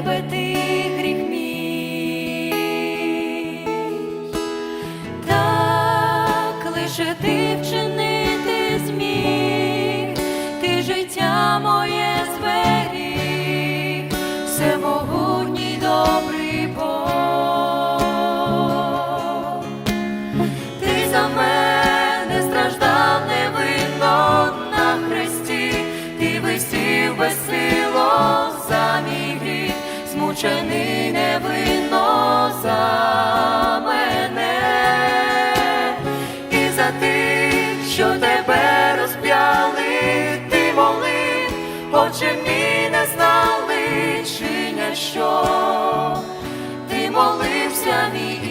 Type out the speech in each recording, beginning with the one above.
тебе ти гріх мій, так лише ти. Мовчани не винно за мене і за тих, що тебе розп'яли, ти молив, Отче мій не знали, чиня що ти молився мій.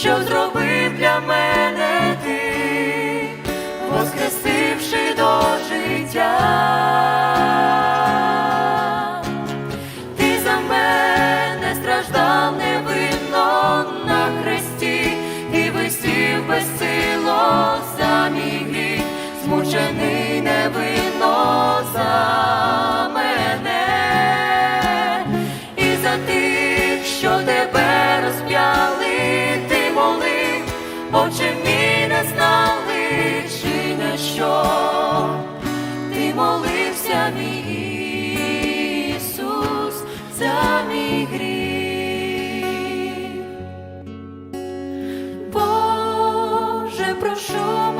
Що зробив для мене ти, воскресивши до життя. Ти за мене страждав невинно на хресті, і висів безсило за мій гріх, змучений Отче мій не знали, чи не що ти молився, мій Ісус, за мій гріх. Боже, прошу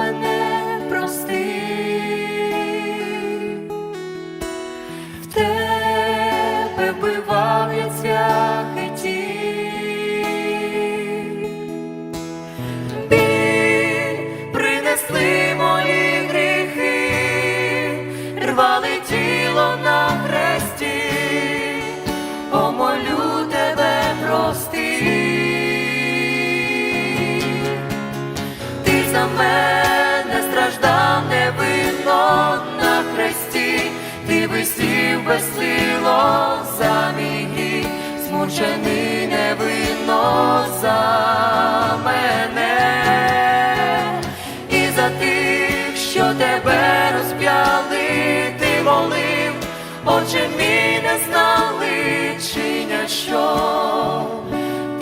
Отче мій не знали, чиня що.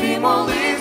Ти молився мій